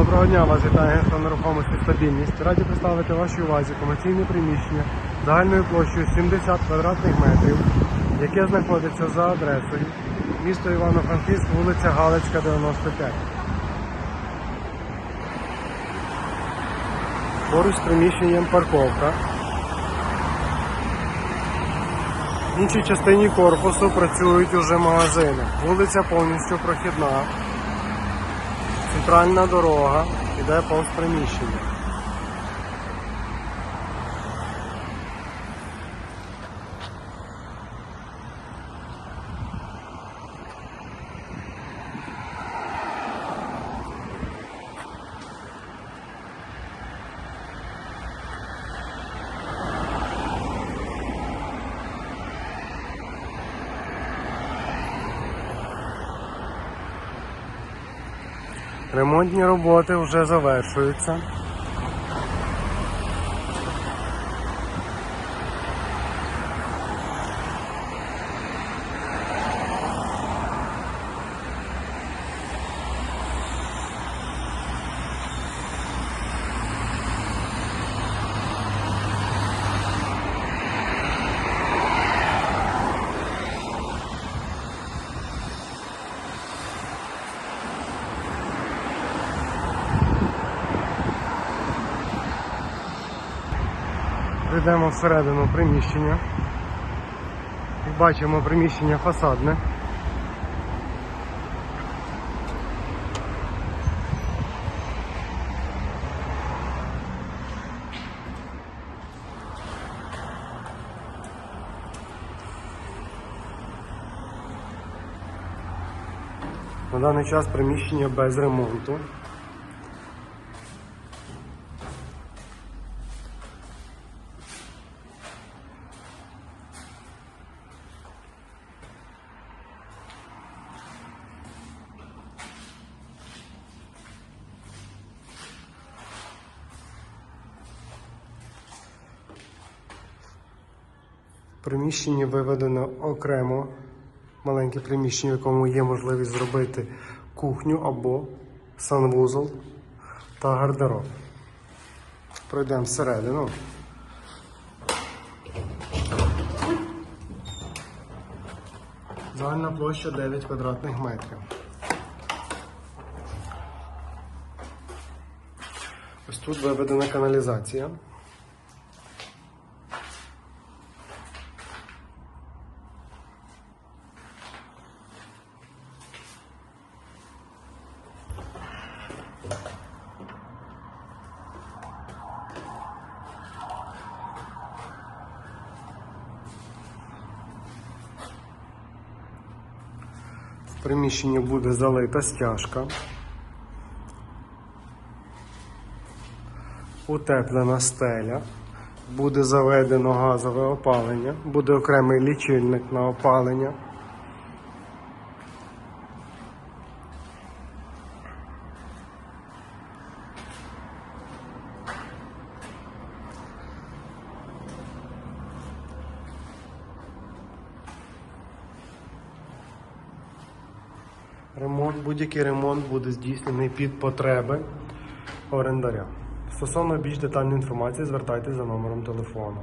Доброго дня, вас вітає агентство нерухомості стабільність. Раді представити вашій увазі комерційне приміщення загальною площею 70 квадратних метрів, яке знаходиться за адресою місто Івано-Франківськ, вулиця Галицька, 95. Поруч з приміщенням парковка. В іншій частині корпусу працюють уже магазини. Вулиця повністю прохідна. Центральна дорога йде повз приміщення. Ремонтні роботи вже завершуються. Прийдемо всередину приміщення. Бачимо, приміщення фасадне. На даний час приміщення без ремонту. Приміщенні виведено окремо маленьке приміщення, в якому є можливість зробити кухню або санвузол та гардероб. Пройдемо всередину. Загальна площа 9 квадратних метрів. Ось тут виведена каналізація. В приміщенні буде залита стяжка. Утеплена стеля. Буде заведено газове опалення, буде окремий лічильник на опалення. Ремонт, будь-який ремонт буде здійснений під потреби орендаря. Стосовно більш детальної інформації звертайтеся за номером телефону.